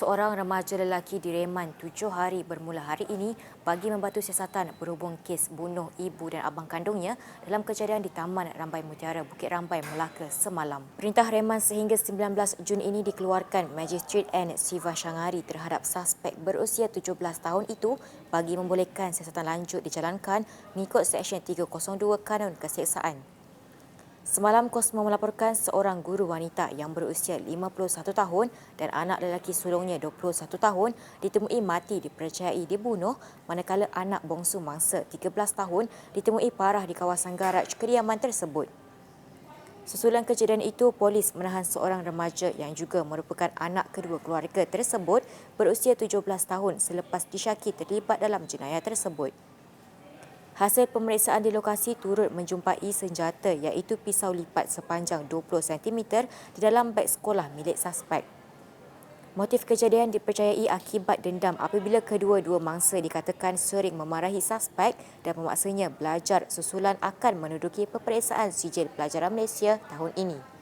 Seorang remaja lelaki direman tujuh hari bermula hari ini bagi membantu siasatan berhubung kes bunuh ibu dan abang kandungnya dalam kejadian di Taman Rambai Mutiara, Bukit Rambai, Melaka semalam. Perintah reman sehingga 19 Jun ini dikeluarkan Magistrate N. Siva Shangari terhadap suspek berusia 17 tahun itu bagi membolehkan siasatan lanjut dijalankan mengikut Seksyen 302 Kanun Keseksaan. Semalam Kosmo melaporkan seorang guru wanita yang berusia 51 tahun dan anak lelaki sulungnya 21 tahun ditemui mati dipercayai dibunuh manakala anak bongsu mangsa 13 tahun ditemui parah di kawasan garaj kediaman tersebut. Susulan kejadian itu, polis menahan seorang remaja yang juga merupakan anak kedua keluarga tersebut berusia 17 tahun selepas disyaki terlibat dalam jenayah tersebut. Hasil pemeriksaan di lokasi turut menjumpai senjata iaitu pisau lipat sepanjang 20 cm di dalam beg sekolah milik suspek. Motif kejadian dipercayai akibat dendam apabila kedua-dua mangsa dikatakan sering memarahi suspek dan memaksanya belajar susulan akan menduduki peperiksaan sijil pelajaran Malaysia tahun ini.